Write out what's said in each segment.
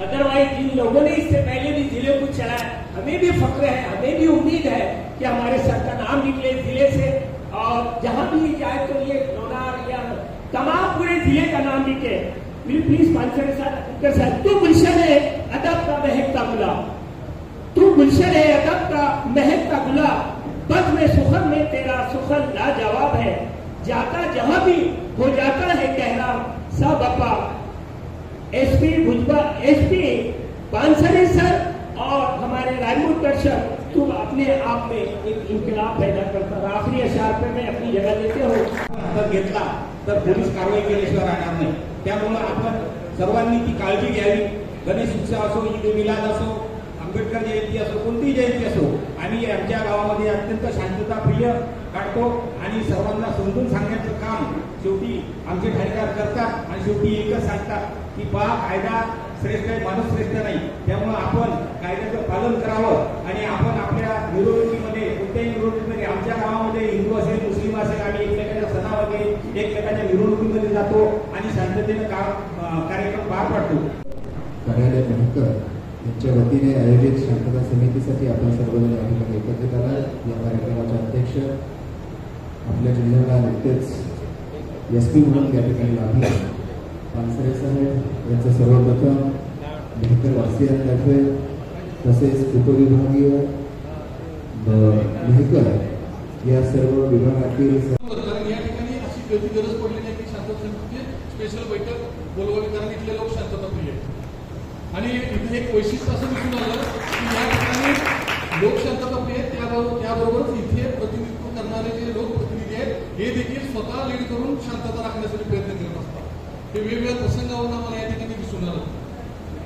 Otherwise जिन लोगों ने इससे पहले भी ज़िले को चलाया, हमें भी फक्र है, हमें भी उम्मीद है कि हमारे सर का नाम निकले ज़िले से। और जहाँ भी जाए तो ये लोनार या तमाम पूरे ज़िले का नाम निकले। प्लीज़ प्लीज़ पानसरे साहब, तू गुलशन है अदब का महकता गुलाब तू गुलशन है अदब का महकता गुलाब बद में सुखन में तेरा सुखन लाजवाब है। जाता जहाँ भी हो जाता है कहना, सब अपा। एसपी भुजबा एसपी पानसरे सर और हमारे राजमूटकर सर तुम अपने आप में एक इनकलाब पैदा करता। आखिरी अशार पे मैं अपनी जगह देते हो। हातात घेतला तर पोलीस कारवाई केल्याशिवाय राहणार नाही. त्यामुळं आपण सर्वांनी ती काळजी घ्यावी. गणेश उत्सव असो ईद मिलाद असो आंबेडकर जयंती असो कोणतीही जयंती असो आम्ही आमच्या गावामध्ये अत्यंत शांतता प्रिय काढतो आणि सर्वांना समजून सांगण्याचं काम शेवटी आमचे ठाणेदार करतात आणि शेवटी एकच सांगतात की बा कायदा श्रेष्ठ आहे माणूस श्रेष्ठ नाही. त्यामुळं आपण कायद्याचं पालन करावं आणि आपण आपल्या निवडणुकीमध्ये कोणत्याही निवडणुकीमध्ये आमच्या गावामध्ये हिंदू असेल मुस्लिम असेल आम्ही एकमेकांना सणामध्ये एकमेकांच्या मिरवणुकीमध्ये जातो आणि शांततेनं काम कार्यक्रम पार पाडतो. कार्यालय मेहकर यांच्या वतीने आयोजित शांतता समितीसाठी आपण सर्वजण या ठिकाणी एकत्रित आला या कार्यक्रमाचे अध्यक्ष आपल्या जिल्ह्याला नुकतेच एस पी म्हणून या ठिकाणी लाभले. पानसरे साहेब यांचं सर्वप्रथम मेहकर वासियांतर्फे तसेच उपविभागीय मेहकर या सर्व विभागातील कारण या ठिकाणी अशी कधी गरज पडली नाही की शांतता समितीची स्पेशल बैठक बोलवावी कारण इथले लोक शांतता प्रिय आहेत. आणि इथे एक वैशिष्ट्य असं दिसून आलं की या ठिकाणी लोक शांतता प्रिय त्याबरोबर त्याबरोबरच इथे प्रतिनिधित्व करणारे जे लोकप्रतिनिधी आहेत हे देखील स्वतः लीड करून शांतता राखण्यासाठी प्रयत्न करत असतात. हे वेगवेगळ्या प्रसंगावरून आम्हाला या ठिकाणी दिसून आलं.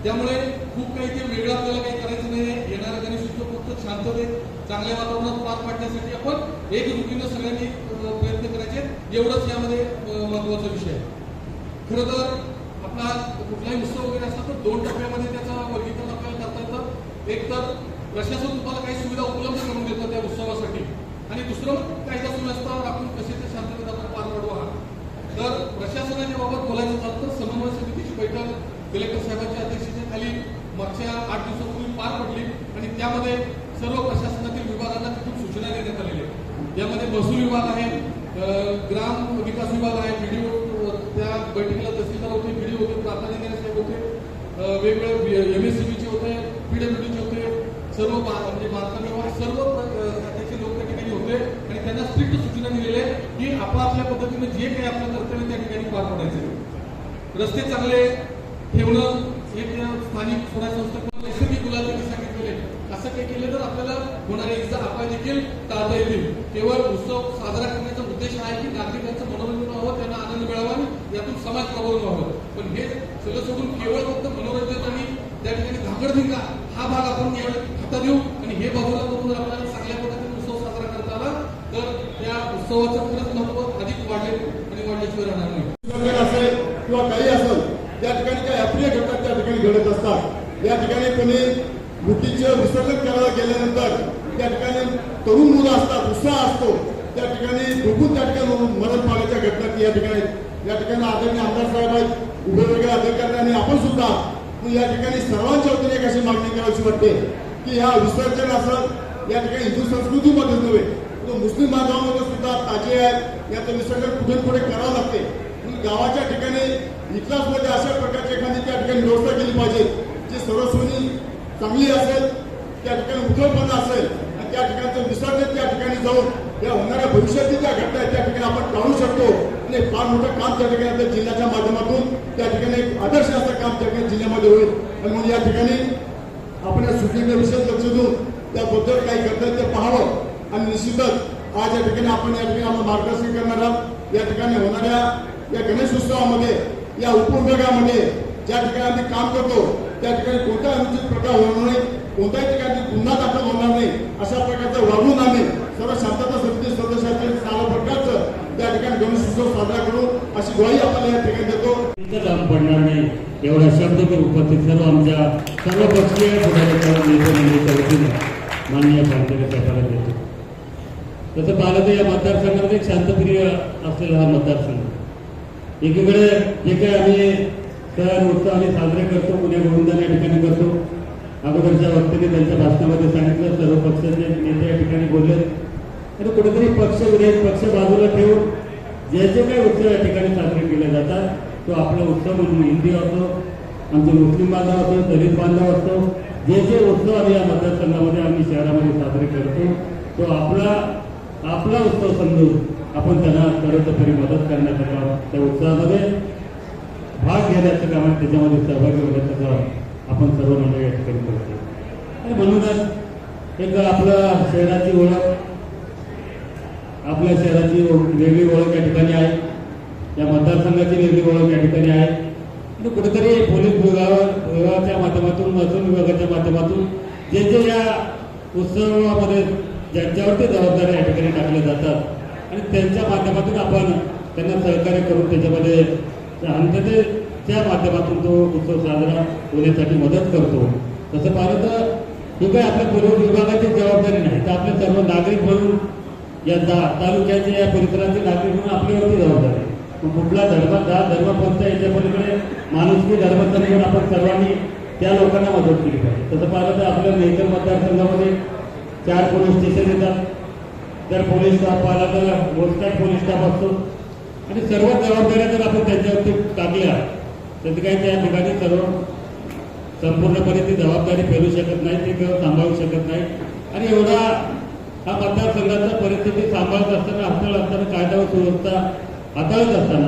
त्यामुळे खूप काही ते वेगळं आपल्याला काही करायचं नाही येणारा गणेशोत्सव फक्त शांततेत चांगल्या वातावरणात पार पाडण्यासाठी आपण एक सगळ्यांनी प्रयत्न करायचे एवढंच महत्त्वाचा विषय आहे. खरं तर आपला कुठलाही उत्सव वगैरे असला तर दोन टप्प्यामध्ये त्याचं वर्गीकरण आपल्याला करता येतं. एक तर प्रशासन तुम्हाला काही सुविधा उपलब्ध करून देतं त्या उत्सवासाठी. आणि दुसरं कायदा सुव्यवस्था राखून कसे ते शांततेत आपण पार पाडू आहात. तर प्रशासनाच्या बाबत बोलायचं झालं तर समन्वय समितीची बैठक कलेक्टर साहेबांच्या अध्यक्षतेखाली मागच्या आठ दिवसापूर्वी पार पडली. आणि त्यामध्ये सर्व प्रशासनातील विभागांना तिथून सूचना देण्यात आलेल्या यामध्ये महसूल विभाग आहे ग्राम विकास विभाग आहे व्हिडिओ त्या बैठकीला तहसीलदार होते व्हिडिओ होते प्राधान्य साहेब होते वेगवेगळे एम एस सी होते पीडब्ल्यूडीचे होते सर्व म्हणजे बांधकाम विभाग सर्व प्र- खात्याचे लोक त्या ठिकाणी होते आणि त्यांना स्ट्रिक्ट सूचना दिलेल्या आहेत की आपापल्या पद्धतीने जे काही आपलं कर्तव्य त्या ठिकाणी पार पाडायचे रस्ते चांगले ठेवणं हे स्थानिक स्वराज्य संस्था नैसर्गिक गुलाबी सांगितलेले असं काही केलं तर आपल्याला होणारे इजा अपाय देखील टाळता येतील केवळ उत्सव साजरा करण्याचा उद्देश आहे की नागरिकांचं मनोरंजन व्हावं त्यांना आनंद मिळावा आणि यातून समाज प्रबोधन व्हावं. पण हे सगळं सोडून केवळ फक्त मनोरंजन आणि त्या ठिकाणी धांगडधिंगा हा भाग आपण यावेळी हातात देऊ आणि हे बाजूला करून जर आपल्याला चांगल्या पद्धतीने उत्सव साजरा करता आला तर त्या उत्सवाचं खरंच महत्त्व अधिक वाढेल आणि वाढल्याशिवाय राहणार नाही. असेल किंवा काही असेल त्या ठिकाणी काही अप्रिय घटना त्या ठिकाणी घडत असतात. या ठिकाणी कोणी मूर्तीचं विसर्जन करायला गेल्यानंतर त्या ठिकाणी तरुण मुलं असतात उत्साह असतो. त्या ठिकाणी डुबून त्या ठिकाणी मरण पावल्याच्या घटना या ठिकाणी या ठिकाणी आदरणीय आमदार साहेब आहेत उभे वेगळ्या अधिकारी आणि आपण सुद्धा या ठिकाणी सर्वांच्या वतीने एक अशी मागणी करावीशी वाटते की ह्या विसर्जन असं या ठिकाणी हिंदू संस्कृतीमध्ये नव्हे तो मुस्लिम बांधवांमध्ये सुद्धा ताजे आहेत. याचं विसर्जन कुठे पुढे करावं लागते? गावाच्या ठिकाणी इतिहासमध्ये अशा प्रकारची एखादी त्या ठिकाणी व्यवस्था केली पाहिजे जी सर्वस्वनी चांगली असेल त्या ठिकाणी उथळपणा असेल त्या ठिकाणचं निसर्ग त्या ठिकाणी जाऊन या होणाऱ्या भविष्यातील ज्या घटना आहेत त्या ठिकाणी आपण टाळू शकतो. आणि फार मोठं काम त्या ठिकाणी आपल्या जिल्ह्याच्या माध्यमातून त्या ठिकाणी एक आदर्श असं काम त्या ठिकाणी जिल्ह्यामध्ये होईल. आणि म्हणून या ठिकाणी आपण या सूचनेच्या विषयात लक्ष देऊन त्याबद्दल काही करतात ते पाहावं. आणि निश्चितच आज या ठिकाणी आपण या ठिकाणी आपण मार्गदर्शन करणार आहोत. या ठिकाणी होणाऱ्या या गणेश उत्सवामध्ये या उपविभागामध्ये ज्या ठिकाणी आम्ही काम करतो त्या ठिकाणी कोणत्या अनुचित प्रकार होणार नाही कोणत्याही ठिकाणी गुन्हा दाखल अशा प्रकारचं वागून आम्ही सर्व शांतता समिती सदस्याचे सर्व प्रकारचं त्या ठिकाणी गणेशोत्सव साजरा करू अशी ग्वाही आपण या ठिकाणी देतो. काम पडणार नाही. एवढा शब्द मी उपस्थित सर्व आमच्या सर्व पक्षीय पुढाऱ्याच्या नेते मंडळीच्या वतीने माननीय पालकरे साहेबांना देतो. तसं पाहिलं तर या मतदारसंघामध्ये एक शांतप्रिय असलेला हा मतदारसंघ. एकीकडे जे काही आम्ही सण उत्सव आम्ही साजरे करतो पुण्या गोविंदाने या ठिकाणी करतो. अगोदरच्या वक्त्याने त्यांच्या भाषणामध्ये सांगितलं सर्व पक्षाचे नेते या ठिकाणी बोलले. तर कुठेतरी पक्ष विरोध पक्ष बाजूला ठेवून जे जे काही उत्सव या ठिकाणी साजरे केले जातात तो आपला उत्सव म्हणून हिंदी असो आमचे मुस्लिम बांधव असो दलित बांधव असतो जे जे उत्सव आम्ही या मतदारसंघामध्ये आम्ही शहरामध्ये साजरे करतो तो आपला आपला उत्सव समजून आपण त्यांना सर्वतोपरी मदत करण्याचं काम त्या उत्सवामध्ये भाग घेण्याचं काम त्याच्यामध्ये सहभागी होण्याचं काम आपण सर्व मंडळी या ठिकाणी करतो आणि म्हणूनच एक आपलं शहराची ओळख आपल्या शहराची वेगळी ओळख या ठिकाणी आहे. या मतदारसंघाची वेगळी ओळख या ठिकाणी आहे. आणि कुठेतरी पोलीस विभागावर विभागाच्या माध्यमातून महसूल विभागाच्या माध्यमातून जे जे या उत्सवामध्ये ज्यांच्यावरती जबाबदारी या ठिकाणी टाकल्या जातात आणि त्यांच्या माध्यमातून आपण त्यांना सहकार्य करून त्याच्यामध्ये त्या माध्यमातून तो उत्सव साजरा होण्यासाठी मदत करतो. तसं पाहिलं तर ही काय आपल्या परिवहन विभागाची जबाबदारी नाही. तर आपले सर्व नागरिक म्हणून या तालुक्याचे या परिसराचे नागरिक म्हणून आपल्यावरती जबाबदारी आहे. कुठला धर्म जात धर्मपंथ याच्या पलीकडे माणुसकी धर्मस्थान म्हणून आपण सर्वांनी त्या लोकांना मदत केली पाहिजे. तसं पाहिलं तर आपल्या मेहकर मतदारसंघामध्ये चार पोलीस स्टेशन येतात. तर पोलीस स्टाफ पाहिला तर मोजकाट पोलीस स्टाफ असतो. आणि सर्व जबाबदाऱ्या जर आपण त्यांच्यावरती टाकल्या तर काय काही त्या ठिकाणी सर्व संपूर्णपणे ती जबाबदारी पेलू शकत नाही ती किंवा सांभाळू शकत नाही. आणि एवढा हा मतदारसंघाचा परिस्थिती सांभाळत असताना हाताळत असताना कायदा व सुव्यवस्था हाताळत असताना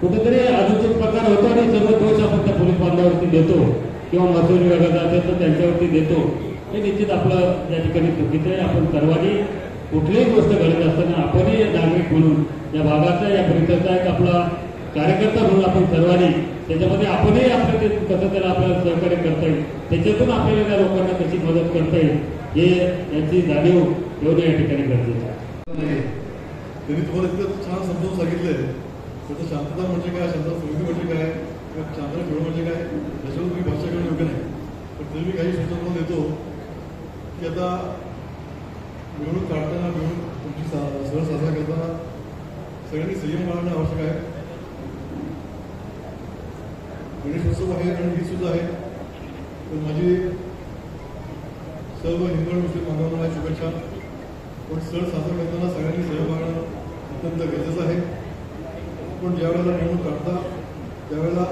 कुठेतरी अनुचित प्रकार होतो आणि सर्व दोष आपण त्या पोलीस बांधावरती देतो किंवा महसूल विभागाचा असेल तर त्यांच्यावरती देतो. हे निश्चित आपलं या ठिकाणी चुकीचं आहे. आपण सर्वांनी कुठलीही गोष्ट घडत असताना आपणही नागरिक म्हणून या भागाचा या परिसराचा एक आपला कार्यकर्ता म्हणून आपण सर्वांनी त्याच्यामध्ये आपणही आपलं ते कसं त्याला आपल्याला सहकार्य करता येईल त्याच्यातून आपल्याला त्या लोकांना कशी मदत करता येईल हे याची जाणीव ठेवणं या ठिकाणी गरजेचं नाही. त्यांनी तुम्हाला इतकं छान समजावून सांगितलंय. त्याचं शांतता म्हणजे काय? शांतता समिती म्हणजे काय? किंवा शांतता खेळ म्हणजे काय? त्याच्यावर तुम्ही भाषा करणं योग्य नाही. पण तरी मी काही सूचना देतो की आता मिळून काढताना मिळून तुमची सहज साजरा करताना सगळ्यांनी संयम बाळगणं आवश्यक आहे. गणेशोत्सव आहे आणि ही सुद्धा आहे. तर माझी सर्व हिंदू मुस्लिम बांधवांना शुभेच्छा. पण सण साजरा करताना सगळ्यांनी सहभागणं अत्यंत गरजेचं आहे. पण ज्यावेळेला निवडणूक काढता त्यावेळेला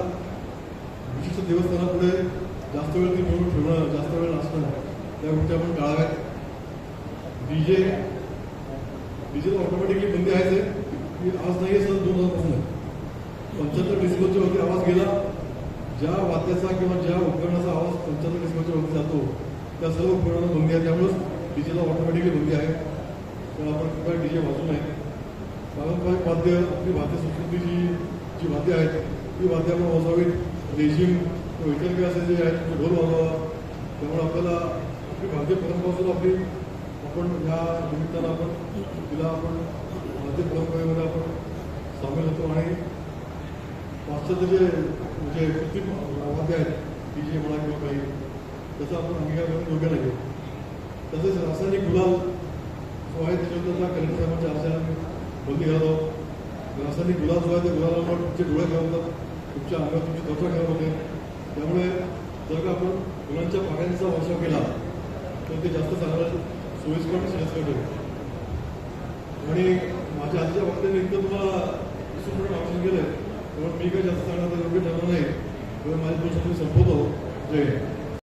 विशिष्ट देवस्थानापुढे जास्त वेळ ती निवडून ठेवणं जास्त वेळ नसणं त्या गोष्टी आपण टाळाव्यात डीजे डीजे ऑटोमॅटिकली बंदी आहेच आहे. की आज नाही आहे सर दोन हजारपासून आहे. पंच्याहत्तर डिसेंबरच्या वरती आवाज गेला ज्या वाद्याचा किंवा ज्या उपकरणाचा आवाज पंच्याहत्तर डिसेंबरच्या वरती जातो त्या सर्व उपकरणांना बंदी आहे. त्यामुळेच डीजेला ऑटोमॅटिकली बंदी आहे. तर आपण कृपया डीजे वाजू नये. पारंपरिक वाद्य आपली वाद्य संस्कृतीची जी वाद्य आहेत ती वाद्य आपण वाजवावीत. रेजिम किंवा इतर काही असे जे आहेत ते ढोल वाजवावा त्यामुळे आपल्याला आपली भारतीय परंपरासुद्धा आपली आपण या निमित्तानं आपण तिला आपण भारतीय परंपरेमध्ये आपण सामील होतो आणि पाश्चात्य जे म्हणजे कृत्रिम वाद्य आहेत ती जे म्हणा किंवा काही. त्याचा आपण अंगीकार करून योग्य नाही तसेच रासायनिक गुलाल जो आहे त्याच्याबद्दल त्या कलेक्टर साहेबांच्या अर्जाने बंदी घालत आहोत. रासायनिक गुलाल जो आहे त्या पण तुमचे डोळे खराब होतात. तुमच्या अंगात तुमची त्वचा खराब होते. त्यामुळे जर का आपण मुलांच्या पाण्याचा वापर केला तर ते जास्त चांगलं सोयीस्कर आणि श्रेयस्कर आणि माझ्या आजच्या बाबतीने एकदम मला विसरून ऑप्शन गेलं त्यामुळे मी काही जास्त सांगणार योग्य ठरलं नाही. माझ्या माझे दोन संपवतो. जय